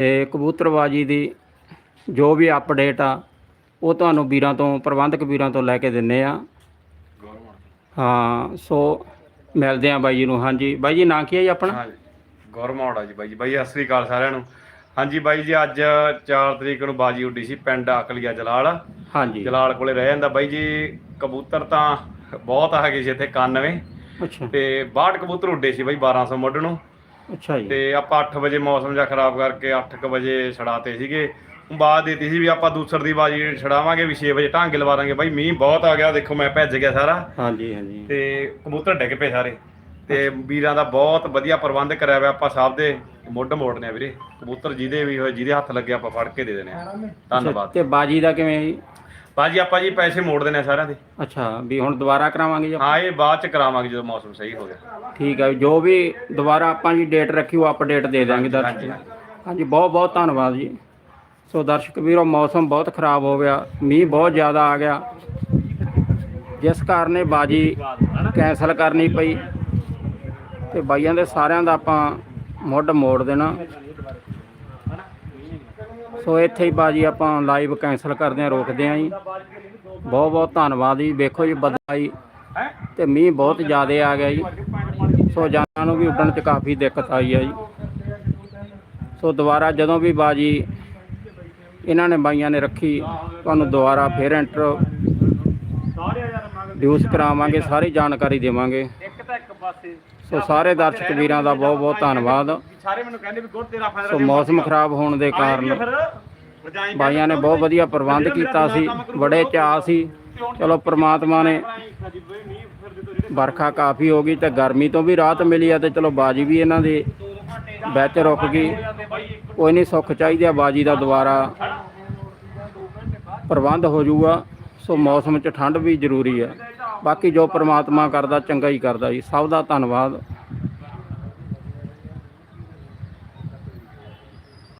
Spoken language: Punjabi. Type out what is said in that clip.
ਤੇ ਕਬੂਤਰਬਾਜੀ ਦੀ ਜੋ ਵੀ ਅਪਡੇਟ ਆ ਉਹ ਤੁਹਾਨੂੰ ਵੀਰਾਂ ਤੋਂ ਪ੍ਰਬੰਧਕ ਵੀਰਾਂ ਤੋਂ ਲੈ ਕੇ ਦਿੰਨੇ ਆ। ਹਾਂ ਸੋ ਮਿਲਦੇ ਆ ਬਾਈ ਜੀ ਨੂੰ ਹਾਂਜੀ। ਬਾਈ ਜੀ ਨਾਂ ਕੀ ਹੈ ਜੀ ਆਪਣਾ? ਹਾਂਜੀ ਗੌਰਮੌੜ ਆ ਜੀ ਬਾਈ ਜੀ। ਬਾਈ ਸਤਿ ਸ੍ਰੀ ਅਕਾਲ ਸਾਰਿਆਂ ਨੂੰ। ਹਾਂਜੀ ਬਾਈ ਜੀ ਅੱਜ 4 ਤਰੀਕ ਨੂੰ ਬਾਜੀ ਉੱਡੀ ਸੀ ਪਿੰਡ ਅਕਲੀਆ ਜਲਾਲ। ਹਾਂਜੀ। ਜਲਾਲ ਕੋਲੇ ਰਹਿ ਜਾਂਦਾ ਬਾਈ ਜੀ। ਕਬੂਤਰ ਤਾਂ ਬਹੁਤ ਹੈਗੇ ਸੀ ਇੱਥੇ 91 ਅੱਛਾ। ਤੇ 62 ਕਬੂਤਰ ਉੱਡੇ ਸੀ ਬਾਈ 1200 ਮੁੱਢ ਨੂੰ। ਅੱਛਾ ਜੀ। ਤੇ ਆਪਾਂ 8 ਵਜੇ ਮੌਸਮ ਜਿਹਾ ਖਰਾਬ ਕਰਕੇ 8 ਵਜੇ ਛੜਾਤੇ ਸੀਗੇ। ਬਾਅਦ ਦਿੱਤੀ ਸੀ ਵੀ ਆਪਾਂ ਦੂਸਰ ਦੀ ਬਾਜੀ ਛੜਾਵਾਂਗੇ ਵੀ 6 ਵਜੇ ਢਾਂਗੇ ਲਵਾਰਾਂਗੇ ਬਾਈ ਮੀਂਹ ਬਹੁਤ ਆ ਗਿਆ ਦੇਖੋ ਮੈਂ ਭੱਜ ਗਿਆ ਸਾਰਾ। ਹਾਂਜੀ ਹਾਂਜੀ। ਤੇ ਕਬੂਤਰ ਡਿੱਗ ਪਏ ਸਾਰੇ। ਤੇ ਵੀਰਾਂ ਦਾ ਬਹੁਤ ਵਧੀਆ ਪ੍ਰਬੰਧ ਕਰਿਆ ਹੋਇਆ ਆਪਾਂ ਸਭ ਦੇ। ਮੁੱਢ ਮੋੜਨੇ ਆ ਵੀਰੇ। ਕਬੂਤਰ ਜਿਹਦੇ ਵੀ ਹੋਏ ਜਿਹਦੇ ਹੱਥ ਲੱਗੇ ਆਪਾਂ ਫੜ ਕੇ ਦੇ ਦੇਣੇ ਆ। ਧੰਨਵਾਦ। ਤੇ ਬਾਜੀ ਦਾ ਕਿਵੇਂ ਜੀ? ਬਾਜੀ ਆਪਾਂ ਜੀ ਪੈਸੇ ਮੋੜ ਦੇਣੇ ਆ ਸਾਰਿਆਂ ਦੇ। ਅੱਛਾ ਵੀ ਹੁਣ ਦੁਬਾਰਾ ਕਰਾਵਾਂਗੇ ਜੀ? ਹਾਂ ਇਹ ਬਾਅਦ ਚ ਕਰਾਵਾਂਗੇ ਜਦੋਂ ਮੌਸਮ ਸਹੀ ਹੋ ਗਿਆ। ਠੀਕ ਹੈ ਜੋ ਵੀ ਦੁਬਾਰਾ ਆਪਾਂ ਜੀ ਡੇਟ ਰੱਖੀ ਉਹ ਅਪਡੇਟ ਦੇ ਦਾਂਗੇ ਦਰਸ਼ਕ। ਹਾਂਜੀ। ਬਹੁਤ ਬਹੁਤ ਧੰਨਵਾਦ ਜੀ। ਸੋ ਦਰਸ਼ਕ ਵੀਰੋ ਮੌਸਮ ਬਹੁਤ ਖਰਾਬ ਹੋ ਗਿਆ ਮੀਂਹ ਬਹੁਤ ਜ਼ਿਆਦਾ ਆ ਗਿਆ। ਜਿਸ ਕਾਰਨ ਇਹ ਬਾਜੀ ਕੈਂਸਲ ਕਰਨੀ ਪਈ। ਤੇ ਬਾਈਆਂ ਦੇ ਸਾਰਿਆਂ ਦਾ ਆਪਾਂ ਮੁੱਢ ਮੋੜ ਦੇਣਾ। ਸੋ ਇੱਥੇ ਹੀ ਬਾਜੀ ਆਪਾਂ ਲਾਈਵ ਕੈਂਸਲ ਕਰਦੇ ਹਾਂ, ਰੋਕਦੇ ਹਾਂ ਜੀ। ਬਹੁਤ ਬਹੁਤ ਧੰਨਵਾਦ ਜੀ। ਵੇਖੋ ਜੀ ਬਦਲਾਈ ਤੇ ਮੀਂਹ ਬਹੁਤ ਜ਼ਿਆਦਾ ਆ ਗਿਆ ਜੀ। ਸੋ ਜਾਨਾਂ ਨੂੰ ਵੀ ਉੱਡਣ 'ਚ ਕਾਫੀ ਦਿੱਕਤ ਆਈ ਹੈ ਜੀ। ਸੋ ਦੁਬਾਰਾ ਜਦੋਂ ਵੀ ਬਾਜੀ ਇਹਨਾਂ ਨੇ ਬਾਈਆਂ ਨੇ ਰੱਖੀ, ਤੁਹਾਨੂੰ ਦੁਬਾਰਾ ਫੇਰ ਐਂਟਰ ਡਿਊਸ ਕਰਾਵਾਂਗੇ, ਸਾਰੀ ਜਾਣਕਾਰੀ ਦੇਵਾਂਗੇ। ਸੋ ਸਾਰੇ ਦਰਸ਼ਕ ਵੀਰਾਂ ਦਾ ਬਹੁਤ ਬਹੁਤ ਧੰਨਵਾਦ। ਸਾਰੇ ਮੈਨੂੰ ਕਹਿੰਦੇ ਵੀ ਗੁੱਟ ਤੇਰਾ ਫਾਇਦਾ ਸੋ ਮੌਸਮ ਖਰਾਬ ਹੋਣ ਦੇ ਕਾਰਨ ਬਾਈਆਂ ਨੇ ਬਹੁਤ ਵਧੀਆ ਪ੍ਰਬੰਧ ਕੀਤਾ ਸੀ ਬੜੇ ਚਾਅ ਸੀ। ਚਲੋ ਪ੍ਰਮਾਤਮਾ ਨੇ ਵਰਖਾ ਕਾਫੀ ਹੋ ਗਈ ਤੇ ਗਰਮੀ ਤੋਂ ਵੀ ਰਾਹਤ ਮਿਲੀ ਆ ਤੇ ਚਲੋ ਬਾਜੀ ਵੀ ਇਹਨਾਂ ਦੀ ਵਿੱਚ ਰੁਕ ਗਈ। ਕੋਈ ਨਹੀਂ ਸੁੱਖ ਚਾਹੀਦੀ ਆ ਬਾਜੀ ਦਾ ਦੁਬਾਰਾ ਪ੍ਰਬੰਧ ਹੋ ਜਾਊਗਾ। ਸੋ ਮੌਸਮ 'ਚ ਠੰਡ ਵੀ ਜ਼ਰੂਰੀ ਹੈ ਬਾਕੀ ਜੋ ਪ੍ਰਮਾਤਮਾ ਕਰਦਾ ਚੰਗਾ ਹੀ ਕਰਦਾ ਜੀ। ਸਭ ਦਾ ਧੰਨਵਾਦ।